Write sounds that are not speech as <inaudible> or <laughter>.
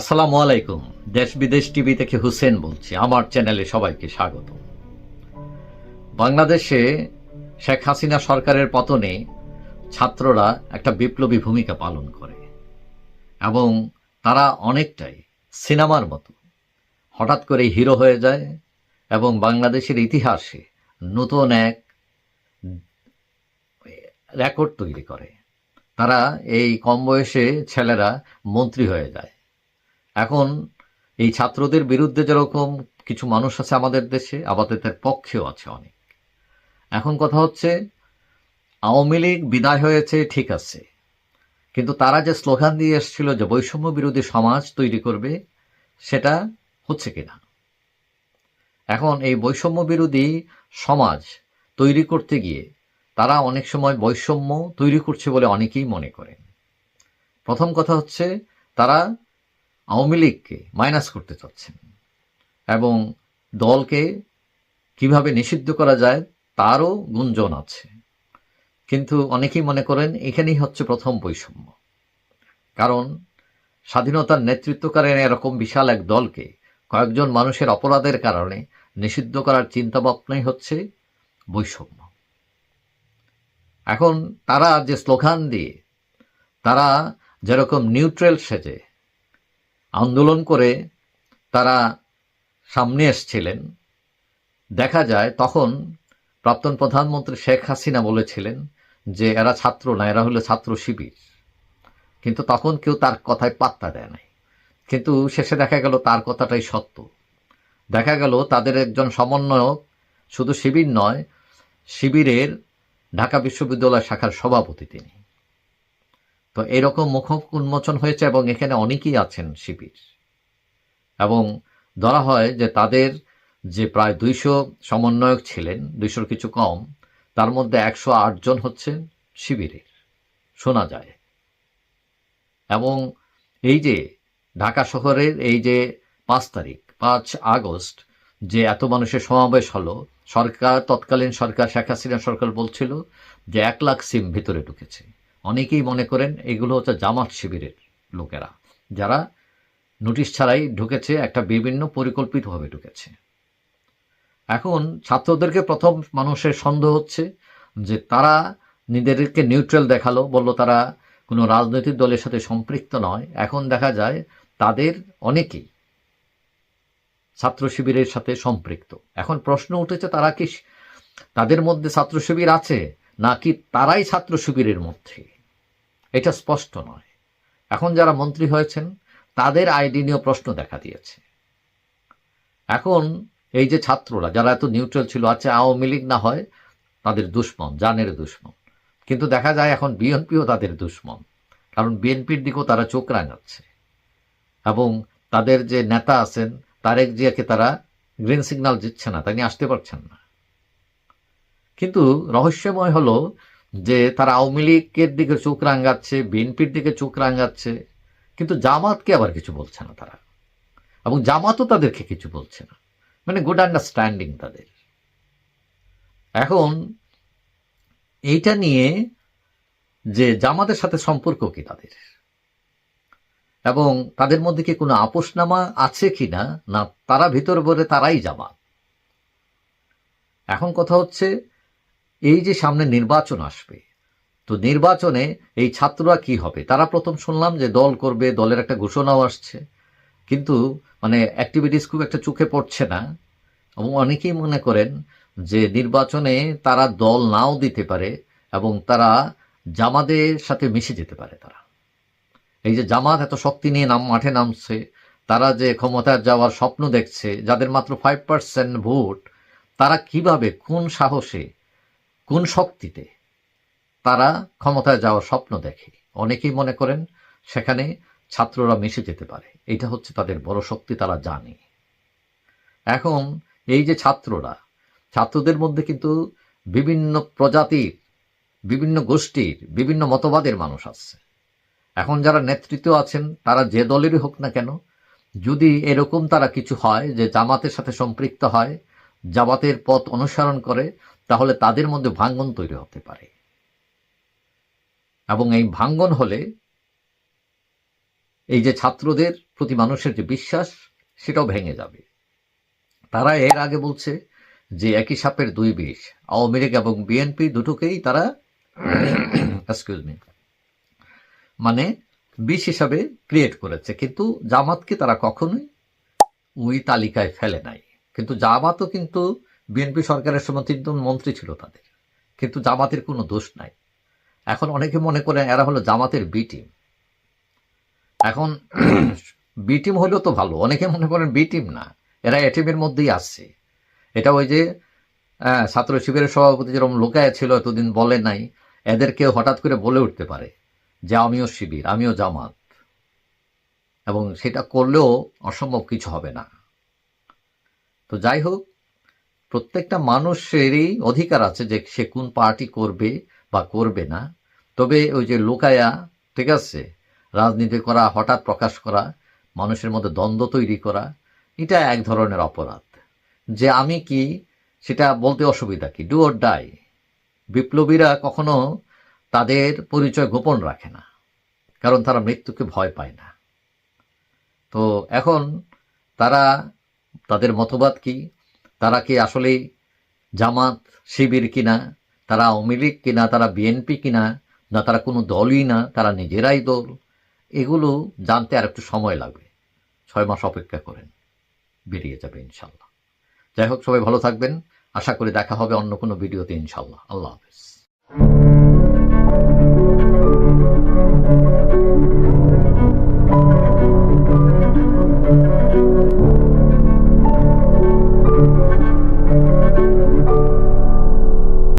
আসসালামু আলাইকুম। দেশ বিদেশ টিভি থেকে হুসেন বলছি। আমার চ্যানেলে সবাইকে স্বাগত। বাংলাদেশে শেখ হাসিনা সরকারের পতনে ছাত্ররা একটা বিপ্লবী ভূমিকা পালন করে। এবং তারা অনেকটাই সিনেমার মতো হঠাৎ করে হিরো হয়ে যায় এবং বাংলাদেশের ইতিহাসে নতুন এক রেকর্ড তৈরি করে। তারা এই কম বয়সে ছেলেরা মন্ত্রী হয়ে যায়। এখন এই ছাত্রদের বিরুদ্ধে যেরকম কিছু মানুষ আছে আমাদের দেশে আবার তাদের পক্ষেও আছে অনেক। এখন কথা হচ্ছে, আওয়ামী লীগ বিদায় হয়েছে, ঠিক আছে। কিন্তু তারা যে স্লোগান দিয়ে এসেছিল যে বৈষম্য বিরোধী সমাজ তৈরি করবে, সেটা হচ্ছে কিনা এখন এই বৈষম্য বিরোধী সমাজ তৈরি করতে গিয়ে তারা অনেক সময় বৈষম্য তৈরি করছে বলে অনেকেই মনে করেন। প্রথম কথা হচ্ছে, তারা আওয়ামী লীগকে মাইনাস করতে চাচ্ছেন এবং দলকে কীভাবে নিষিদ্ধ করা যায় তারও গুঞ্জন আছে। কিন্তু অনেকেই মনে করেন এখানেই হচ্ছে প্রথম বৈষম্য। কারণ স্বাধীনতার নেতৃত্বকারী এরকম বিশাল এক দলকে কয়েকজন মানুষের অপরাধের কারণে নিষিদ্ধ করার চিন্তা ভাবনাই হচ্ছে বৈষম্য। এখন তারা যে স্লোগান দিয়ে, তারা যেরকম নিউট্রাল সেজে আন্দোলন করে তারা সামনে এসছিলেন। দেখা যায় তখন প্রাক্তন প্রধানমন্ত্রী শেখ হাসিনা বলেছিলেন যে, এরা ছাত্র না, এরা হলো ছাত্র শিবির। কিন্তু তখন কেউ তার কথায় পাত্তা দেয় নাই। কিন্তু শেষে দেখা গেল তার কথাটাই সত্য। দেখা গেল তাদের একজন সমন্বয়ক শুধু শিবির নয়, শিবিরের ঢাকা বিশ্ববিদ্যালয় শাখার সভাপতি তিনি। তো এরকম মুখ উন্মোচন হয়েছে এবং এখানে অনেকেই আছেন শিবির। এবং ধরা হয় যে তাদের যে প্রায় দুইশো সমন্বয়ক ছিলেন, দুইশোর কিছু কম, তার মধ্যে একশো জন হচ্ছেন শিবিরের, শোনা যায়। এবং এই যে ঢাকা শহরের এই যে পাঁচ তারিখ, পাঁচ আগস্ট যে এত মানুষের সমাবেশ হলো, সরকার, তৎকালীন সরকার শেখ হাসিনা সরকার বলছিল যে এক লাখ সিম ভিতরে ঢুকেছে। অনেকেই মনে করেন এগুলো হচ্ছে জামাত শিবিরের লোকেরা, যারা নোটিশ ছাড়াই ঢুকেছে, একটা বিভিন্ন পরিকল্পিতভাবে ঢুকেছে। এখন ছাত্রদেরকে প্রথম মানুষের সন্দেহ হচ্ছে যে তারা নিজেদেরকে নিউট্রাল দেখাল, বলল তারা কোনো রাজনৈতিক দলের সাথে সম্পৃক্ত নয়। এখন দেখা যায় তাদের অনেকেই ছাত্র শিবিরের সাথে সম্পৃক্ত। এখন প্রশ্ন উঠেছে তারা কি তাদের মধ্যে ছাত্র শিবির আছে, নাকি তারাই ছাত্র শিবিরের মধ্যে? এটা স্পষ্ট নয়। এখন যারা মন্ত্রী হয়েছেন, তাদের আইডি নিয়েও প্রশ্ন দেখা দিয়েছে। এখন এই যে ছাত্ররা, যারা এত নিউট্রাল ছিল আছে আওয়ামী লীগ না হয়, তাদের দুশ্মন, জানের দুশ্মন। কিন্তু দেখা যায় এখন বিএনপিও তাদের দুশ্মন। কারণ বিএনপির দিকেও তারা চোখ রাঙাচ্ছে। এবং তাদের যে নেতা আছেন, তারেক জিয়াকে তারা গ্রিন সিগন্যাল দিচ্ছে না, তাই আসতে পারছেন না। কিন্তু রহস্যময় হলো যে তারা আওয়ামী লীগের দিকে চোখ রাঙাচ্ছে, বিএনপির দিকে চোখ রাঙাচ্ছে, কিন্তু জামাতকে আবার কিছু বলছে না তারা। এবং জামাতও তাদেরকে কিছু বলছে না। মানে গুড আন্ডারস্ট্যান্ডিং তাদের। এখন এইটা নিয়ে যে জামাতের সাথে সম্পর্ক কি তাদের? এবং তাদের মধ্যে কি কোনো আপোষনামা আছে কি না? না, তারা ভিতর বলে তারাই জামাত। এখন কথা হচ্ছে এই যে সামনে নির্বাচন আসবে, তো নির্বাচনে এই ছাত্ররা কি হবে? তারা প্রথম শুনলাম যে দল করবে, দলের একটা ঘোষণাও আসছে। কিন্তু মানে অ্যাক্টিভিটিস খুব একটা চোখে পড়ছে না। এবং অনেকেই মনে করেন যে নির্বাচনে তারা দল নাও দিতে পারে এবং তারা জামাদের সাথে মিশে যেতে পারে তারা। এই যে জামাত এত শক্তি নিয়ে নাম, মাঠে নামছে, তারা যে ক্ষমতায় যাওয়ার স্বপ্ন দেখছে, যাদের মাত্র ফাইভ পার্সেন্ট ভোট, তারা কীভাবে, কোন সাহসে কোন শক্তিতে তারা ক্ষমতায় যাওয়ার স্বপ্ন দেখে? অনেকেই মনে করেন সেখানে ছাত্ররা মিশে যেতে পারে। এটা হচ্ছে তাদের বড় শক্তি, তারা জানে। এখন এই যে ছাত্ররা, ছাত্রদের মধ্যে কিন্তু বিভিন্ন প্রজাতির, বিভিন্ন গোষ্ঠীর, বিভিন্ন মতবাদের মানুষ আছে। এখন যারা নেতৃত্ব আছেন, তারা যে দলেরই হোক না কেন, যদি এরকম তারা কিছু হয় যে জামাতের সাথে সম্পৃক্ত হয়, জামাতের পথ অনুসরণ করে তাহলে তাদের মধ্যে ভাঙ্গন তৈরি হতে পারে। এবং এই ভাঙ্গন হলে এই যে ছাত্রদের প্রতি মানুষের যে বিশ্বাস, সেটাও ভেঙে যাবে। তারা এর আগে বলছে যে একই সাপের দুই বিষ, আওয়ামী লীগ এবং বিএনপি দুটোকেই তারা <coughs> মানে বিষ হিসাবে ক্রিয়েট করেছে। কিন্তু জামাতকে তারা কখনোই ওই তালিকায় ফেলে নাই। কিন্তু জামাতও কিন্তু বিএনপি সরকারের সময় তিনজন মন্ত্রী ছিল তাদের। কিন্তু জামাতের কোনো দোষ নাই। এখন অনেকে মনে করেন এরা হলো জামাতের বি টিম। এখন <clears throat> বি টিম হলেও তো ভালো। অনেকে মনে করেন বি টিম না। এরা এ টিমের মধ্যেই আসছে। এটা ওই যে ছাত্র শিবিরের সভাপতি যেরকম লোকায় ছিল, এতদিন বলে নাই। এদেরকে হঠাৎ করে বলে উঠতে পারে যে, আমিও শিবির, আমিও জামাত। এবং সেটা করলেও অসম্ভব কিছু হবে না। তো যাই হোক প্রত্যেকটা মানুষেরই অধিকার আছে যে সে কোন পার্টি করবে বা করবে না। তবে ওই যে লোকায়া, ঠিক আছে? রাজনীতি করা, হঠাৎ প্রকাশ করা, মানুষের মধ্যে দ্বন্দ্ব তৈরি করা, এটা এক ধরনের অপরাধ। যে আমি কি, সেটা বলতে অসুবিধা কি? ডু অর ডাই বিপ্লবীরা কখনো তাদের পরিচয় গোপন রাখে না, কারণ তারা মৃত্যুকে ভয় পায় না। তো এখন তারা, তাদের মতবাদ কি? তারা কি আসলেই জামাত শিবির কিনা, তারা আওয়ামী লীগ কিনা, তারা বিএনপি কিনা, না তারা কোনো দলই না, তারা নিজেরাই দল, এগুলো জানতে আর একটু সময় লাগবে। ছয় মাস অপেক্ষা করেন, বেরিয়ে যাবে ইনশাল্লাহ যাই হোক, সবাই ভালো থাকবেন। আশা করি দেখা হবে অন্য কোনো ভিডিওতে ইনশাল্লাহ আল্লাহ হাফেজ।